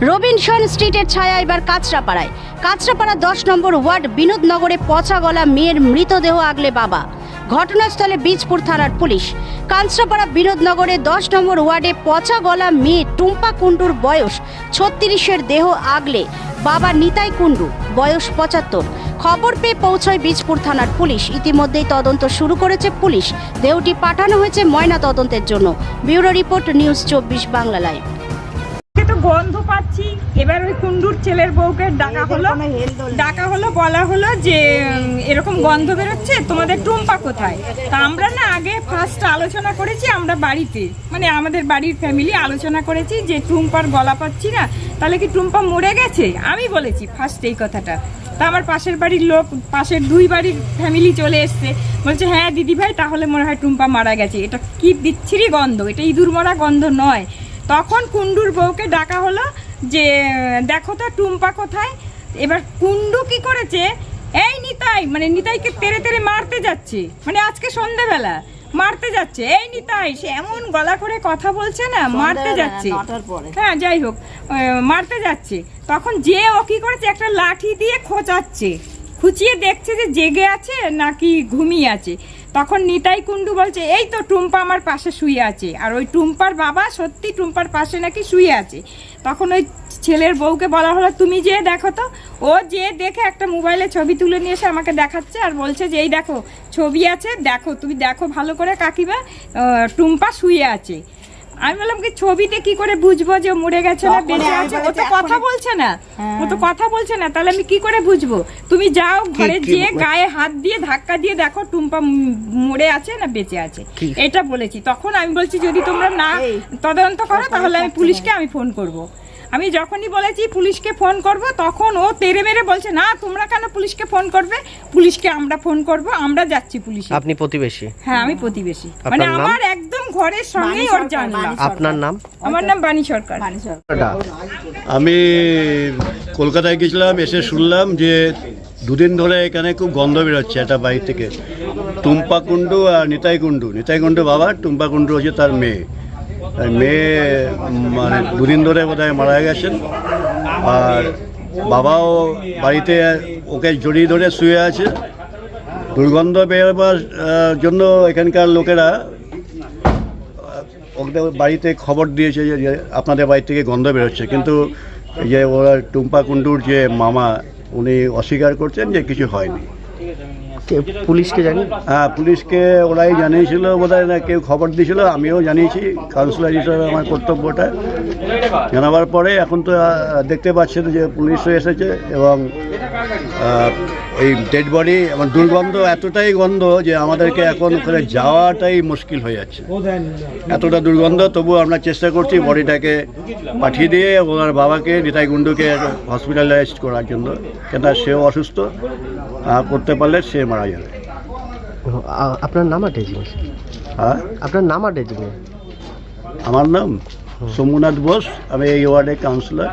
Robinson স্ট্রিটের ছায়া এবার কাঁচরাপাড়ায়। কাঁচরাপাড়া দশ নম্বর ওয়ার্ড বিনোদনগরে পচা গলা মেয়ের মৃতদেহ আগলে বাবা। ঘটনাস্থলে বীজপুর থানার পুলিশ। কাঁচরাপাড়া বিনোদনগরে দশ নম্বর ওয়ার্ডে পচা গলা মেয়ে টুম্পা কুণ্ডুর বয়স ছত্রিশের দেহ আগলে। বাবা নিতাই কুণ্ডু, বয়স পঁচাত্তর। খবর পেয়ে পৌঁছয় বীজপুর থানার পুলিশ। ইতিমধ্যেই তদন্ত শুরু করেছে পুলিশ। দেহটি পাঠানো হয়েছে ময়না তদন্তের জন্য। ব্যুরো রিপোর্ট নিউজ চব্বিশ বাংলা লাইভ। গন্ধ পাচ্ছি। এবার ওই কুন্ডুর ছেলের বউকে ডাকা হলো। ডাকা হলো বলা হলো যে এরকম গন্ধ বেরোচ্ছে তোমাদের টুম্পা কোথায়? তা আমরা না আগে ফার্স্ট আলোচনা করেছি আমরা বাড়িতে। মানে আমাদের বাড়ির ফ্যামিলি আলোচনা করেছি যে টুম্পার গলা পাচ্ছি না তাহলে কি টুম্পা মরে গেছে? আমি বলেছি ফার্স্ট এই কথাটা। তা আমার পাশের বাড়ির লোক পাশের দুই বাড়ির ফ্যামিলি চলে এসছে। বলছে হ্যাঁ দিদি ভাই তাহলে মনে হয় টুম্পা মারা গেছে। এটা কি বিচ্ছিরি গন্ধ? এটা ইঁদুর মরা গন্ধ নয়। তখন কুন্ডুর বউকে ডাকা হলো যে দেখো তো টুম্পা কোথায়? এবার কুন্ডু কি করেছে? এই নিতাই মানে নিতাইকে তেরে তেরে মারতে যাচ্ছে। মানে আজকে সন্ধ্যাবেলা মারতে যাচ্ছে। এই নিতাই সে এমন গলা করে কথা বলছে না মারতে যাচ্ছে। হ্যাঁ যাই হোক মারতে যাচ্ছে। তখন যে ও কি করেছে একটা লাঠি দিয়ে খোঁচাচ্ছে। খুঁচিয়ে দেখছে যে জেগে আছে নাকি ঘুমিয়ে আছে। তখন নিতাই কুণ্ডু বলছে, এই তো টুম্পা আমার পাশে শুয়ে আছে। আর ওই টুম্পার বাবা সত্যি টুম্পার পাশে নাকি শুয়ে আছে। তখন ওই ছেলের বউকে বলা হলো, তুমি যে দেখো তো। ও যে দেখে একটা মোবাইলে ছবি তুলে নিয়ে এসে আমাকে দেখাচ্ছে আর বলছে যে, এই দেখো, ছবি আছে, দেখো, তুমি দেখো ভালো করে কাকিমা টুম্পা শুয়ে আছে। আমি বললাম কি ছবিতে কি করে বুঝব যে মরে গেছে না বেঁচে আছে? ও তো কথা বলছে না। ও তো কথা বলছে না তাহলে আমি কি করে বুঝব? তুমি যাও ঘরে গিয়ে যেয়ে গায়ে হাত দিয়ে ধাক্কা দিয়ে দেখো টুম্পা মরে আছে না বেঁচে আছে। এটা বলেছি। তখন আমি বলছি যদি তোমরা না তদন্ত করো তাহলে আমি পুলিশকে আমি ফোন করব। আমি যখনই বলেছি পুলিশকে ফোন করব তখন ও তেরে মেরে বলছে না তোমরা কেন পুলিশকে ফোন করবে? পুলিশকে আমরা ফোন করব আমরা যাচ্ছি পুলিশে। আপনি প্রতিবেশী? হ্যাঁ আমি প্রতিবেশী। মানে আমার একদম ঘরের সঙ্গেই ওর জানলা। আপনার নাম? আমার নাম বাণী সরকার। আমি কলকাতায় গেছিলাম এসে শুনলাম যে দুদিন ধরে এখানে খুব গন্ধ বেরোচ্ছে একটা বাড়ি থেকে। টুম্পা কুণ্ডু আর নিতাই কুণ্ডু। নিতাই কুণ্ডু বাবা টুম্পা কুণ্ডু হচ্ছে তার মেয়ে। মেয়ে মানে দুদিন ধরে বোধহয় মারা গেছেন আর বাবাও বাড়িতে ওকে জড়িয়ে ধরে শুয়ে আছে। দুর্গন্ধ বেরোবার জন্য এখানকার লোকেরা ওদের বাড়িতে খবর দিয়েছে যে আপনাদের বাড়ি থেকে গন্ধ বেরোচ্ছে। কিন্তু যে ওরা টুম্পা কুণ্ডুর যে মামা, উনি অস্বীকার করছেন যে কিছু হয়নি। পুলিশকে জানি? হ্যাঁ পুলিশকে ওরাই জানিয়েছিল বোধহয় না, কেউ খবর দিয়েছিল, আমিও জানিয়েছি, কাউন্সিলর হিসেবে আমার কর্তব্যটা। জানাবার পরে এখন তো দেখতে পাচ্ছেন যে পুলিশও এসেছে এবং এই ডেড বডি দুর্গন্ধ এতটাই গন্ধ যে আমাদেরকে এখন ওখানে যাওয়াটাই মুশকিল হয়ে যাচ্ছে। এতটা দুর্গন্ধ তবু আমরা চেষ্টা করছি বডিটাকে পাঠিয়ে দিয়ে ওনার বাবাকে নিতাই গুন্ডুকে হসপিটালাইজ করার জন্য। কেন সেও অসুস্থ করতে পারলে সে মারা যাবে। আপনার নাম ডেজিং হ্যাঁ? আপনার নাম ডেজিং আমার নাম সোমনাথ বোস আমি এই ওয়ার্ডের কাউন্সিলর